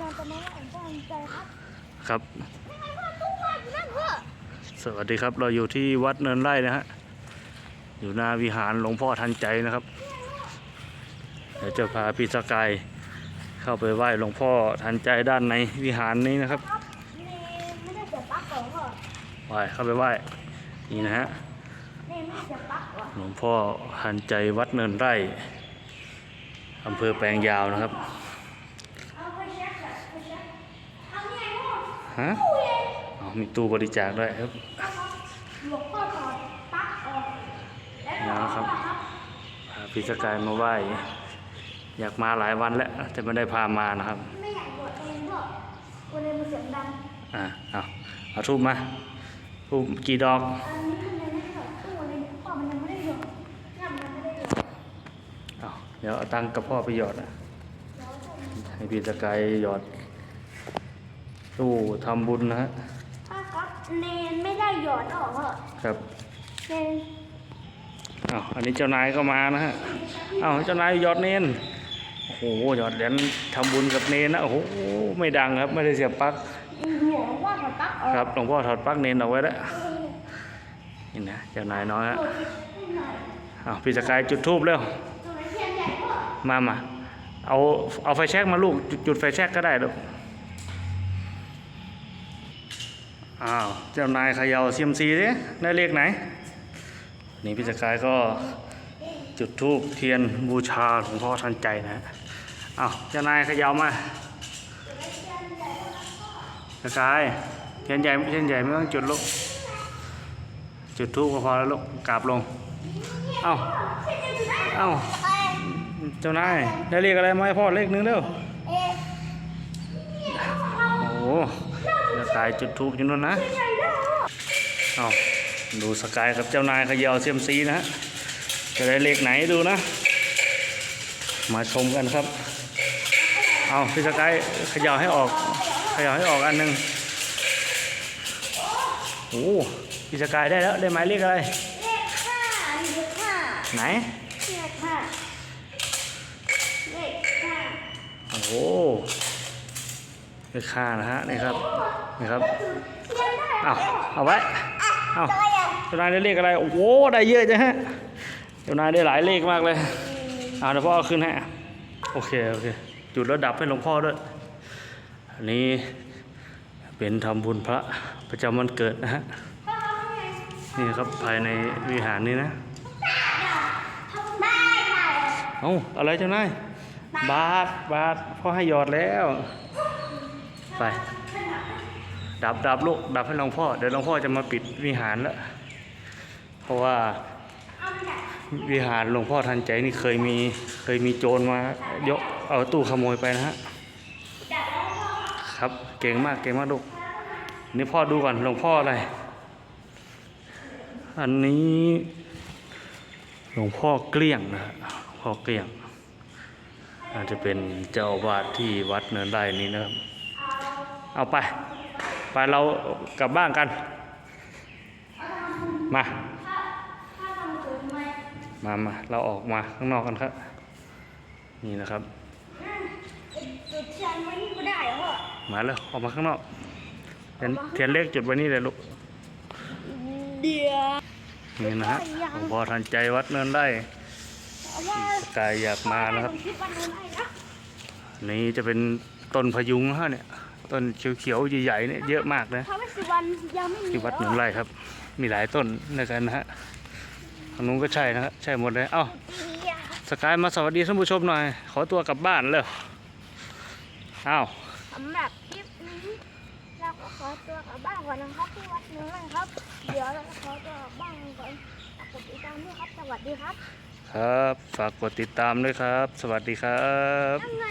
นอนตอนนั้นว่าผมใจครับครับ สวัสดีครับ เราอยู่ที่วัดเนินไร่นะฮะ อยู่หน้าวิหารหลวงพ่อทันใจนะครับ เดี๋ยวจะพาพี่สกายเข้าไปไหว้หลวงพ่อทันใจด้านในวิหารนี้นะครับไม่ได้เสียบปลั๊กของพ่อไหว้เข้าไปไหว้นี่นะฮะหรอหลวงพ่อทันใจวัดเนินไร่อำเภอแปลงยาวนะครับ เอาไปเช็คอะไปเช็คเอาไงพ่อ ฮะอ๋อมีตู้บริจาคด้วยครับหลวงพ่อถอดปลั๊กออกแล้วนะครับพาพี่สกายมาไหว้อยากมาหลายวันแล้วแต่ไม่ได้พามานะครับ ไม่อยากบวชเองพ่อคนเองมันเสียงดังอ่าเอาเอาทูบมาทูบกี่ดอกอันนี้มันยังไม่ถอดตู้เลยพ่อมันยังไม่ได้หยดย่ำมันไม่ได้หยดเอาเดี๋ยวเอาตังกับพ่อไปหยอดนะให้พี่สกายหยอด ตู้ทำบุญนะฮะพ่อครับเนนไม่ได้หยอดออกพ่อครับเนนเอาอันนี้เจ้านายก็มานะฮะเอาเจ้านายหยอดเนนโอ้โหหยอดเหรียญทำบุญกับเนนนะโอ้โหไม่ดังครับไม่ได้เสียบปลั๊กหลวงพ่อถอดปลั๊กออกครับหลวงพ่อถอดปลั๊กเนนเอาไว้แล้วนี่นะเจ้านายน้อยฮะเอาพี่สกายจุดทูบเร็วตัวไหนเทียนใหญ่พ่อมามาเอาเอาไฟแช็กมาลูกจุดจุดไฟแช็กก็ได้ลูก อ้าวเจ้านายเขย่าเซียมซีดิได้เลขไหน นี่พี่สกายก็จุดธูปเทียนบูชาหลวงพ่อทันใจนะฮะอ้าวเจ้านายเขย่ามาสกายเทียนใหญ่เทียนใหญ่ไม่ต้องจุดลูกจุดธูปก็พอแล้วลูกกราบลงเอ้าเอ้าเจ้านายได้เลขอะไรมาให้พ่อเลขหนึงเร็วเอ๊ะโอ้ โหสกายจุดทูบอยู่นู่นนะใหญ่ด้วยพ่อเอาดูสกายกับเจ้านายเขย่าเซียมซีนะฮะจะได้เลขไหนดูนะ มาชมกันครับ เอาพี่สกายเขย่าให้ออกเขย่าให้ออกอันหนึ่งโอ้พี่สกายได้แล้วได้หมายเลขอะไร เลขห้าเลขห้าไหน เลขห้าเลขห้าโอ้ โหเลขห้านะฮะนี่ครับนี่ครับเทียนได้เอาเอาไว้เอาอะไรอะเจ้านายได้เลขอะไรโอ้โหได้เยอะจังฮะเจ้านายได้หลายเลขมากเลยเอาเดี๋ยวพ่อเอาขึ้นให้อะโอเคโอเคจุดแล้วดับให้หลวงพ่อด้วยอันนี้เป็นทำบุญพระประจำวันเกิดนะฮะพ่อทำไงนี่ครับภายในวิหารนี้นะทำได้ได้เอ้าอะไรเจ้านายบาทบาทพ่อให้หยอดแล้ว ไป ดับดับลูกดับให้หลวงพ่อ เดี๋ยวหลวงพ่อจะมาปิดวิหารแล้ว เพราะว่าวิหารหลวงพ่อทันใจนี่เคยมีเคยมีโจรมายกเอาตู้ขโมยไปนะฮะ ครับเก่งมากเก่งมากลูก นี่พ่อดูก่อนหลวงพ่ออะไร อันนี้หลวงพ่อเกลี้ยงนะหลวงพ่อเกลี้ยงอาจจะเป็นเจ้าวาสที่วัดเนินไร่นี้นะครับ เอาไป ไปเรากลับบ้านกัน มาถ้าทำถึงไหมมามาเราออกมาข้างนอกกันครับ นี่นะครับ จุดเทียนไว้นี่ก็ได้เหรอมาแล้วออกมาข้างนอกเทียนเทียนเล็กจุดไว้นี่เลยลูกเดี๋ยวนี่นะฮะหลวงพ่อทันใจวัดเนินได้ว่าสกายอยากมานะครับคิดว่าเดินได้นะนี่จะเป็นต้นพยุงนะฮะเนี่ย ต้นเขียวๆใหญ่ๆเนี่ยเยอะมากนะถ้าไม่สิบวันยังไม่มีที่วัดเนินไร่ครับ มีหลายต้นในกันนะฮะทางนู้นก็ใช่นะฮะใช่หมดเลยเอ้าเดี๋ยวสกายมาสวัสดีท่านผู้ชมหน่อย ขอตัวกลับบ้านเลยเอ้าสำหรับคลิปนี้เราก็ขอตัวกลับบ้านก่อนนะครับที่วัดเนื้อครับ เดี๋ยวเราจะขอตัวกลับบ้านก่อนฝากกดติดตามด้วยครับสวัสดีครับ ครับ ฝากกดติดตามด้วยครับ สวัสดีครับ ยังไง